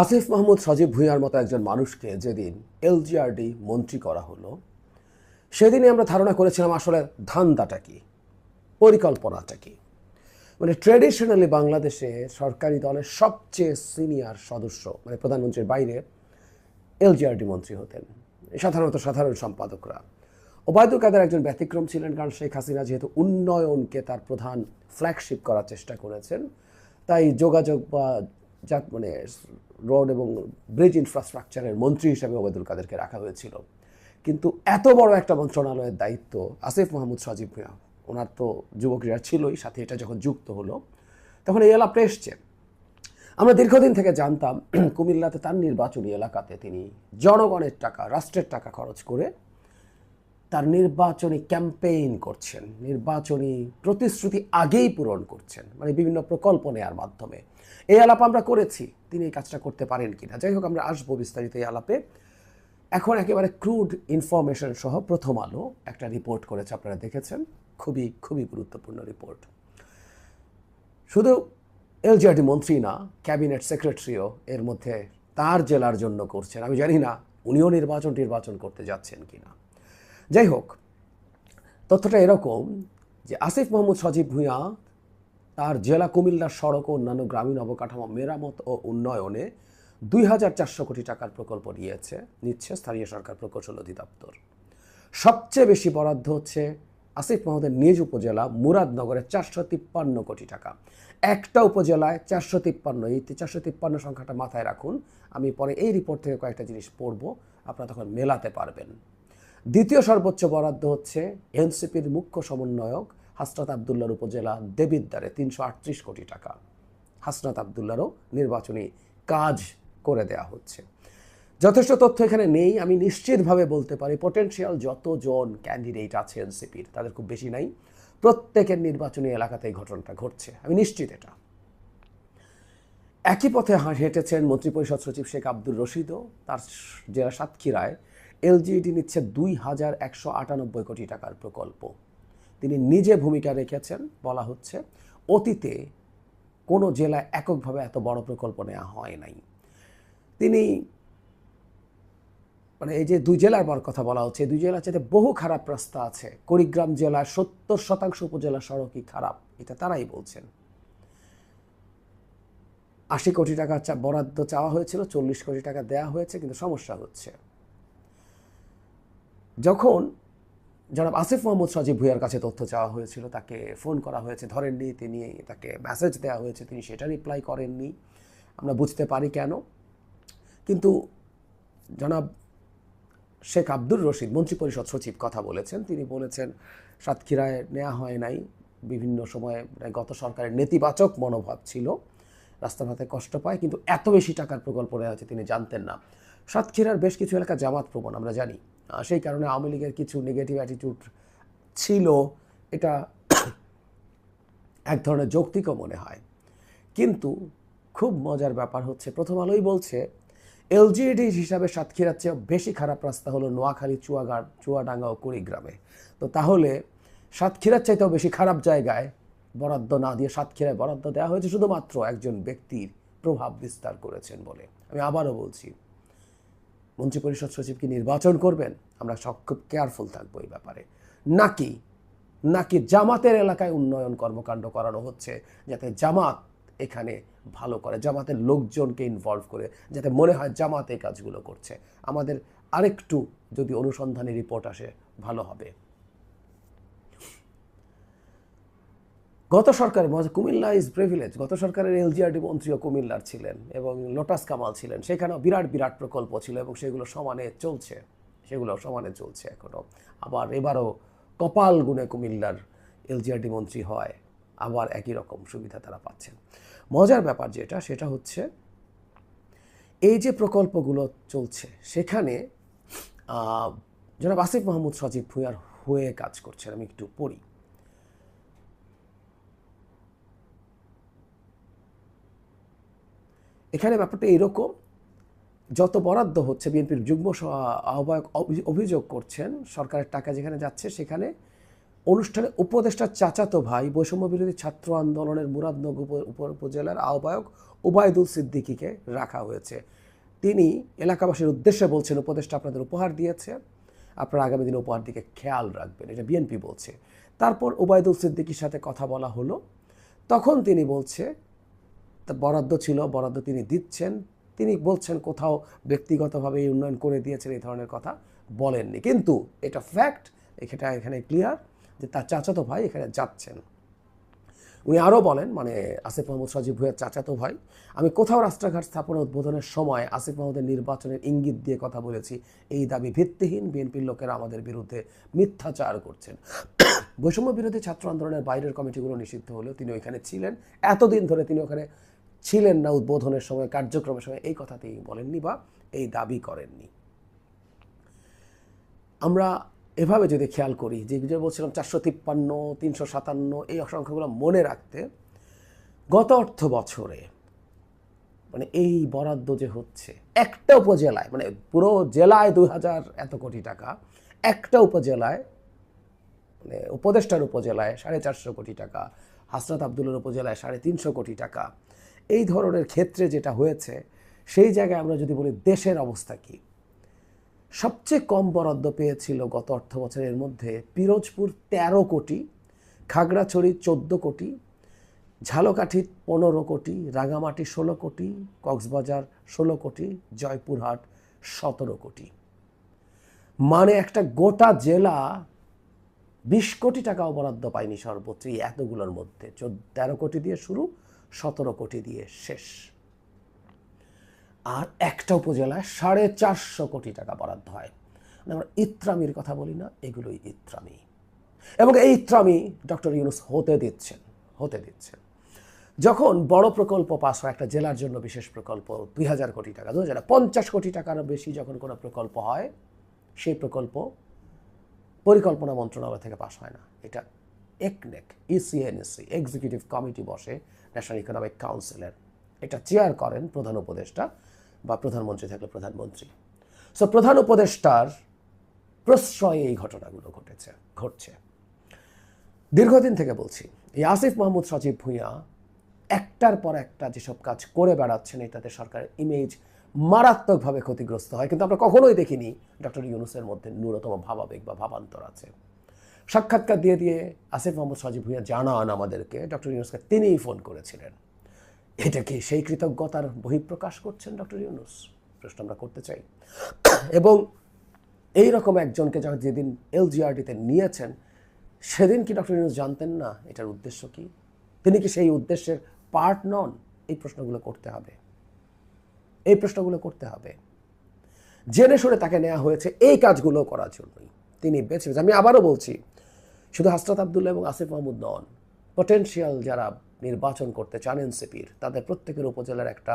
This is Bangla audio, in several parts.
আসিফ মাহমুদ সজীব ভুঁইয়ার মতো একজন মানুষকে যেদিন এলজিআরডি মন্ত্রী করা হলো, সেদিনই আমরা ধারণা করেছিলাম আসলে ধান্দাটা কি, পরিকল্পনাটা কি। মানে ট্রেডিশনালি বাংলাদেশে সরকারি দলের সবচেয়ে সিনিয়র সদস্য মানে প্রধানমন্ত্রীর বাইরে এলজিআরডি মন্ত্রী হতেন, সাধারণত সাধারণ সম্পাদকরা। ওবায়দুল কাদের একজন ব্যতিক্রম ছিলেন কারণ শেখ হাসিনা যেহেতু উন্নয়নকে তার প্রধান ফ্ল্যাগশিপ করার চেষ্টা করেছেন, তাই যোগাযোগ বা যাক মানে রোড এবং ব্রিজ ইনফ্রাস্ট্রাকচারের মন্ত্রী হিসেবে ওবায়দুল কাদেরকে রাখা হয়েছিল। কিন্তু এত বড় একটা মন্ত্রণালয়ের দায়িত্ব আসিফ মাহমুদ সাজিব ভূঁইয়া ওনার তো যুব ক্রীড়া ছিলই, সাথে এটা যখন যুক্ত হলো, তখন এই এলাপটা এসছে। আমরা দীর্ঘদিন থেকে জানতাম, কুমিল্লাতে তার নির্বাচনী এলাকাতে তিনি জনগণের টাকা, রাষ্ট্রের টাকা খরচ করে তার নির্বাচনী ক্যাম্পেইন করছেন, নির্বাচনী প্রতিশ্রুতি আগেই পূরণ করছেন মানে বিভিন্ন প্রকল্প নেওয়ার মাধ্যমে। এই আলাপ আমরা করেছি, তিনি এই কাজটা করতে পারেন কিনা। যাই হোক, আমরা আসব বিস্তারিত এই আলাপে। এখন একেবারে ক্রুড ইনফরমেশন সহ প্রথম আলো, একটা রিপোর্ট করেছে, আপনারা দেখেছেন। খুবই খুবই গুরুত্বপূর্ণ রিপোর্ট শুধু এলজিআরডি মন্ত্রী না ক্যাবিনেট সেক্রেটারিও এর মধ্যে তার জেলার জন্য করছেন। আমি জানি না, উনিও নির্বাচন নির্বাচন করতে যাচ্ছেন কিনা। যাই হোক তথ্যটা এরকম যে আসিফ মোহাম্মদ সজীব ভূঁইয়া, তার জেলা কুমিল্লার সড়ক ও অন্যান্য গ্রামীণ অবকাঠামো মেরামত ও উন্নয়নে দুই হাজার চারশো কোটি টাকার প্রকল্প নিয়েছে, নিচ্ছে স্থানীয় সরকার প্রকৌশল অধিদপ্তর। সবচেয়ে বেশি বরাদ্দ হচ্ছে আসিফ মাহমুদের নিজ উপজেলা মুরাদনগরে চারশো তিপ্পান্ন কোটি টাকা। একটা উপজেলায় চারশো তিপ্পান্ন, এই চারশো তিপ্পান্ন সংখ্যাটা মাথায় রাখুন। আমি পরে এই রিপোর্ট থেকে কয়েকটা জিনিস পড়ব, আপনারা তখন মেলাতে পারবেন। দ্বিতীয় সর্বোচ্চ বরাদ্দ হচ্ছে এনসিপির মুখ্য সমন্বয়ক হাসনাত আবদুল্লার উপজেলা দেবিদ্দারে তিনশো আটত্রিশ কোটি টাকা। হাসনাত আবদুল্লারও নির্বাচনী কাজ করে দেয়া হচ্ছে। যথেষ্ট তথ্য এখানে নেই, আমি নিশ্চিতভাবে বলতে পারি পটেনশিয়াল যতজন ক্যান্ডিডেট আছে এনসিপির, তাদের খুব বেশি নাই। প্রত্যেকের নির্বাচনী এলাকাতে এই ঘটনাটা ঘটছে, আমি নিশ্চিত এটা। একই পথে হেঁটেছেন মন্ত্রিপরিষদ সচিব শেখ আব্দুর রশিদও, তার জেলা সাতক্ষীরায়। এলজিইডি নিচ্ছে দুই হাজার একশো আটানব্বই কোটি টাকার প্রকল্প। তিনি নিজে ভূমিকা রেখেছেন, বলা হচ্ছে, অতীতে কোনো জেলায় এককভাবে এত বড় প্রকল্প নেওয়া হয় নাই। তিনি মানে এই যে দুই জেলার বড় কথা বলা হচ্ছে দুই জেলার চাইতে বহু খারাপ রাস্তা আছে। কুড়িগ্রাম জেলার সত্তর শতাংশ উপজেলা সড়কই খারাপ, এটা তারাই বলছেন। আশি কোটি টাকা বরাদ্দ চাওয়া হয়েছিল, চল্লিশ কোটি টাকা দেয়া হয়েছে, কিন্তু সমস্যা হচ্ছে। যখন জনাব আসিফ মোহাম্মদ সজীব ভুইয়ার কাছে তথ্য চাওয়া হয়েছিল, তাকে ফোন করা হয়েছে, ধরেননি তিনি তাকে মেসেজ দেওয়া হয়েছে, তিনি সেটা রিপ্লাই করেননি। আমরা বুঝতে পারি কেন। কিন্তু জনাব শেখ আব্দুর রশিদ মন্ত্রিপরিষদ সচিব কথা বলেছেন। তিনি বলেছেন, সাতক্ষীরায় নেওয়া হয় নাই। বিভিন্ন সময়ে গত সরকারের নেতিবাচক মনোভাব ছিল। রাস্তাঘাটে কষ্ট পায়, কিন্তু এত বেশি টাকার প্রকল্প নেওয়া হচ্ছে তিনি জানতেন না। সাতক্ষীরার বেশ কিছু এলাকা জামাত প্রবণ, আমরা জানি। সেই কারণে আওয়ামী লীগের কিছু নেগেটিভ অ্যাটিটিউড ছিল। এটা এক ধরনের যৌক্তিকও মনে হয়। কিন্তু খুব মজার ব্যাপার হচ্ছে, প্রথম আলোই বলছে এলজিডি হিসাবে সাতক্ষীরার চেয়ে বেশি খারাপ রাস্তা হলো নোয়াখালী চুয়াগাড় চুয়াডাঙ্গা ও কুড়িগ্রামে। তো তাহলে সাতক্ষীরার চাইতেও বেশি খারাপ জায়গায় বরাদ্দ না দিয়ে সাতক্ষীরায় বরাদ্দ দেওয়া হয়েছে শুধুমাত্র একজন ব্যক্তির প্রভাব বিস্তার করেছেন বলে। আমি আবারও বলছি মন্ত্রিপরিষদ সচিব কি নির্বাচন করবেন, আমরা খুব কেয়ারফুল থাকব এই ব্যাপারে। নাকি নাকি জামাতের এলাকায় উন্নয়ন কর্মকাণ্ড করানো হচ্ছে যাতে জামাত এখানে ভালো করে, জামাতের লোকজনকে ইনভলভ করে, যাতে মনে হয় জামাত কাজগুলো করছে? আমাদের আরেকটু যদি অনুসন্ধানী রিপোর্ট আসে, ভালো হবে। গত সরকার কুমিল্লা ইজ প্রিভিলেজ গত সরকারের এলজিআরডি মন্ত্রীও কুমিল্লার ছিলেন এবং লোটাস কামাল ছিলেন। সেখানেও বিরাট বিরাট প্রকল্প ছিল এবং সেগুলো সমানে চলছে। সেগুলো সমানে চলছে এখনও আবার এবারও কপাল গুণে কুমিল্লার এলজিআরডি মন্ত্রী হয়, আবার একই রকম সুবিধা তারা পাচ্ছেন। মজার ব্যাপার যেটা, সেটা হচ্ছে এই যে প্রকল্পগুলো চলছে, সেখানে জনাব আসিফ মাহমুদ সজীব ভুঁইয়ার হয়ে কাজ করছেন। আমি একটু পড়ি। এখানে ব্যাপারটা এরকম, যত বরাদ্দ হচ্ছে, বিএনপির যুগ্ম আহ্বায়ক অভি- অভিযোগ করছেন, সরকারের টাকা যেখানে যাচ্ছে সেখানে, অনুষ্ঠানে উপদেষ্টা চাচাতো ভাই, বৈষম্য বিরোধী ছাত্র আন্দোলনের মুরাদনগর উপ- উপ, উপজেলার আহ্বায়ক ওবায়দুল সিদ্দিকীকে রাখা হয়েছে। তিনি এলাকাবাসীর উদ্দেশ্যে বলছেন, উপদেষ্টা আপনাদের উপহার দিয়েছে। আপনারা আগামী দিনে উপহার দিকে খেয়াল রাখবেন। এটা বিএনপি বলছে। তারপর ওবায়দুল সিদ্দিকীর সাথে কথা বলা হলো। তখন তিনি বলছে বরাদ্দ ছিল, বরাদ্দ তিনি দিচ্ছেন। তিনি বলছেন, কোথাও ব্যক্তিগতভাবে এই উন্নয়ন করে দিয়েছেন, এই ধরনের কথা বলেননি। কিন্তু এটা ফ্যাক্ট এটা এখানে ক্লিয়ার যে তার চাচাতো ভাই এখানে যাচ্ছেন। উনি আরও বলেন মানে আসিফ মোহাম্মদ সজীব ভুইয়ার চাচাতো ভাই, আমি কোথাও রাস্তাঘাট স্থাপনা উদ্বোধনের সময় আসিফ মাহমুদের নির্বাচনের ইঙ্গিত দিয়ে কথা বলেছি। এই দাবি ভিত্তিহীন। বিএনপির লোকেরা আমাদের বিরুদ্ধে মিথ্যাচার করছেন। বৈষম্য বিরোধী ছাত্র আন্দোলনের বাইরের কমিটিগুলো নিষিদ্ধ হলেও তিনি ওইখানে ছিলেন। এতদিন ধরে তিনি ওখানে ছিলেন না উদ্বোধনের সময়, কার্যক্রমের সময়, এই কথা তিনি বলেননি বা এই দাবি করেননি। আমরা এভাবে যদি খেয়াল করি, যে বলছিলাম চারশো তিপ্পান্ন, তিনশো সাতান্ন, এই সংখ্যাগুলো মনে রাখতে, গত অর্থ বছরে মানে এই বরাদ্দ যে হচ্ছে, একটা উপজেলায় মানে পুরো জেলায় দুই হাজার এত কোটি টাকা, একটা উপজেলায় মানে উপদেষ্টার উপজেলায় সাড়ে চারশো কোটি টাকা, হাসনাত আবদুল্লার উপজেলায় সাড়ে তিনশো কোটি টাকা এই ধরনের ক্ষেত্রে যেটা হয়েছে, সেই জায়গায় আমরা যদি বলি দেশের অবস্থা কী? সবচেয়ে কম বরাদ্দ পেয়েছিল গত অর্থ বছরের মধ্যে পিরোজপুর ১৩ কোটি, খাগড়াছড়ি চোদ্দ কোটি, ঝালকাঠি পনেরো কোটি, রাঙামাটি ষোলো কোটি, কক্সবাজার ষোলো কোটি, জয়পুরহাট সতেরো কোটি। মানে একটা গোটা জেলা বিশ কোটি টাকাও বরাদ্দ পায়নি সর্বোচ্চ এতগুলোর মধ্যে। তেরো কোটি দিয়ে শুরু সতেরো কোটি দিয়ে শেষ। আর একটা উপজেলায় সাড়ে চারশো কোটি টাকা বরাদ্দ হয়। মানে আমরা ইত্রামির কথা বলি না, এগুলোই ইত্রামি। এবং এই ইত্রামি ডক্টর ইউনুস হতে দিচ্ছেন হতে দিচ্ছেন। যখন বড় প্রকল্প পাস হয় একটা জেলার জন্য বিশেষ প্রকল্প, দুই হাজার কোটি টাকা দু হাজার, পঞ্চাশ কোটি টাকার বেশি যখন কোনো প্রকল্প হয়, সেই প্রকল্প পরিকল্পনা মন্ত্রণালয় থেকে পাস হয় না। এটা একনেক ইসিএনএসি এক্সিকিউটিভ কমিটি বসে ন্যাশনাল ইকোনমিক কাউন্সিলের এটা চেয়ার করেন প্রধান উপদেষ্টা বা প্রধানমন্ত্রী থাকলে প্রধানমন্ত্রী সো প্রধান উপদেষ্টার প্রশ্রয়ে এই ঘটনাগুলো ঘটেছে, ঘটছে। দীর্ঘদিন থেকে বলছি, এই আসিফ মাহমুদ সজীব ভূঁইয়া একটার পর একটা যেসব কাজ করে বেড়াচ্ছেন এটাতে সরকারের ইমেজ মারাত্মকভাবে ক্ষতিগ্রস্ত হয়। কিন্তু আমরা কখনোই দেখিনি, ডক্টর ইউনুসের মধ্যে ন্যূনতম ভাবাবেগ বা ভাবান্তর আছে। সাক্ষাৎকার দিয়ে দিয়ে আসিফ মোহাম্মদ সজীব ভূঁইয়া জানান আমাদেরকে। ডক্টর ইউনুসকে তিনিই ফোন করেছিলেন। এটা কি সেই কৃতজ্ঞতার বহিঃপ্রকাশ করছেন ডক্টর ইউনুস? প্রশ্ন আমরা করতে চাই। এবং এই রকম একজনকে যখন যেদিন এলজিআরডিতে নিয়েছেন, সেদিন কি ডক্টর ইউনুস জানতেন না? এটার উদ্দেশ্য কি? তিনি কি সেই উদ্দেশ্যের পার্ট নন? এই প্রশ্নগুলো করতে হবে। এই প্রশ্নগুলো করতে হবে। জেনে শুনে তাকে নেওয়া হয়েছে এই কাজগুলো করার জন্যই। তিনি বেছে আমি আবারও বলছি শুধু হাসরাত আবদুল্লাহ এবং আসিফ মাহমুদ নন পটেনশিয়াল যারা নির্বাচন করতে চান এনসিপির তাদের প্রত্যেকের উপজেলার একটা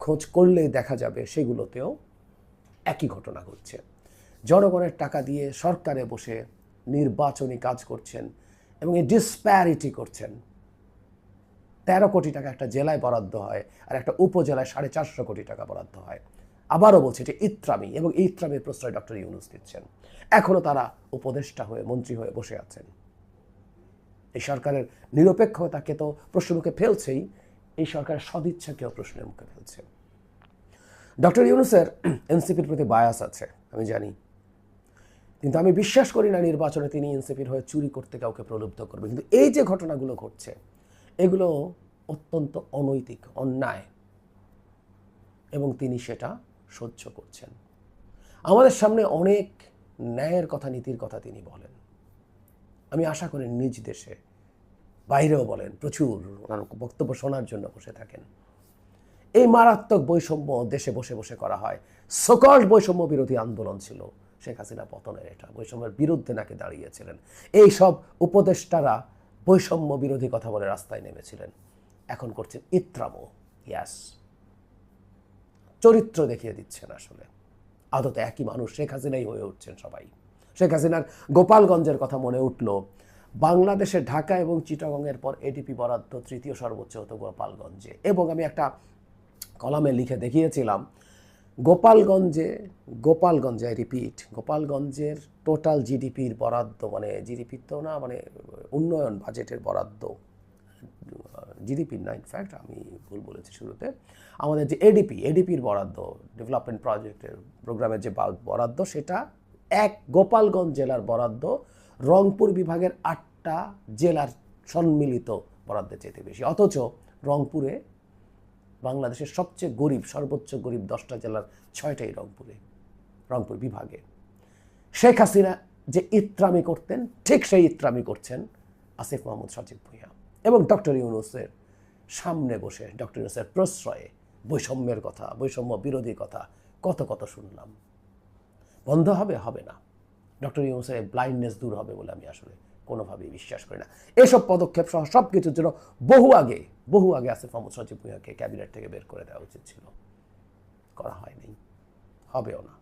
খোঁজ করলেই দেখা যাবে সেগুলোতেও একই ঘটনা ঘটছে। জনগণের টাকা দিয়ে সরকারে বসে নির্বাচনী কাজ করছেন এবং এই ডিসপ্যারিটি করছেন। তেরো কোটি টাকা একটা জেলায় বরাদ্দ হয় আর একটা উপজেলায় সাড়ে চারশো কোটি টাকা বরাদ্দ হয়। আবারও বলছি এটি ইত্রামি এবং ইত্রামির প্রশ্রয় ডক্টর ইউনুস দিচ্ছেন। এখনও তারা উপদেষ্টা হয়ে, মন্ত্রী হয়ে বসে আছেন। এই সরকারের নিরপেক্ষতাকে তো প্রশ্নমুখে ফেলছেই, এই সরকারের সদিচ্ছাকেও প্রশ্নের মুখে ফেলছে। ডক্টর ইউনুসের এনসিপির প্রতি বায়াস আছে, আমি জানি। কিন্তু আমি বিশ্বাস করি না নির্বাচনে তিনি এনসিপির হয়ে চুরি করতে কাউকে প্রলুব্ধ করবে। কিন্তু এই যে ঘটনাগুলো ঘটছে, এগুলো অত্যন্ত অনৈতিক, অন্যায়। এবং তিনি সেটা সহ্য করছেন। আমাদের সামনে অনেক ন্যায়ের কথা, নীতির কথা তিনি বলেন। আমি আশা করি নিজ দেশে বাইরেও বলেন, প্রচুর বক্তব্য শোনার জন্য বসে থাকেন। এই মারাত্মক বৈষম্য দেশে বসে বসে করা হয়। সকল বৈষম্য বিরোধী আন্দোলন ছিল শেখ হাসিনা পতনের এটা। বৈষম্যের বিরুদ্ধে নাকি দাঁড়িয়েছিলেন। এই সব উপদেষ্টারা বৈষম্য বিরোধী কথা বলে রাস্তায় নেমেছিলেন। এখন করছেন ইত্রামো। ইয়াস চরিত্র দেখিয়ে দিচ্ছেন আসলে। আদতে একই মানুষ, শেখ হাসিনাই হয়ে উঠছেন সবাই। শেখ হাসিনার গোপালগঞ্জের কথা মনে উঠল বাংলাদেশের ঢাকা এবং চিটাগংয়ের পর এডিপি বরাদ্দ তৃতীয় সর্বোচ্চ হতো গোপালগঞ্জে। এবং আমি একটা কলামে লিখে দেখিয়েছিলাম, গোপালগঞ্জে গোপালগঞ্জে, আই রিপিট, গোপালগঞ্জের টোটাল জিডিপির বরাদ্দ মানে জিডিপির তো না মানে উন্নয়ন বাজেটের বরাদ্দ জিডিপির না ইনফ্যাক্ট আমি ভুল বলেছি শুরুতে, আমাদের যে এডিপি এডিপির বরাদ্দ ডেভেলপমেন্ট প্রজেক্টের প্রোগ্রামের যে বরাদ্দ, সেটা এক গোপালগঞ্জ জেলার বরাদ্দ, রংপুর বিভাগের আটটা জেলার সম্মিলিত বরাদ্দের চেয়ে বেশি। অথচ রংপুরে বাংলাদেশের সবচেয়ে গরিব, সর্বোচ্চ গরিব দশটা জেলার ছয়টাই রংপুরে, রংপুর বিভাগে। শেখ হাসিনা যে ইত্রামি করতেন, ঠিক সেই ইত্রামি করছেন আসিফ মাহমুদ সচিব ভূঁইয়া। এবং ডক্টর ইউনুসের সামনে বসে, ডক্টর ইউনুসের প্রশ্রয়ে বৈষম্যের কথা, বৈষম্য বিরোধী কথা কত কত শুনলাম। বন্ধ হবে? হবে না। ডক্টর ইউনুসের ব্লাইন্ডনেস দূর হবে বলে আমি আসলে কোনোভাবেই বিশ্বাস করি না। এসব পদক্ষেপ সহ সব কিছুর জন্য বহু আগে বহু আগে আসিফ মাহমুদ সচিব ভূঁইয়াকে ক্যাবিনেট থেকে বের করে দেওয়া উচিত ছিল। করা হয়নি। হবেও না।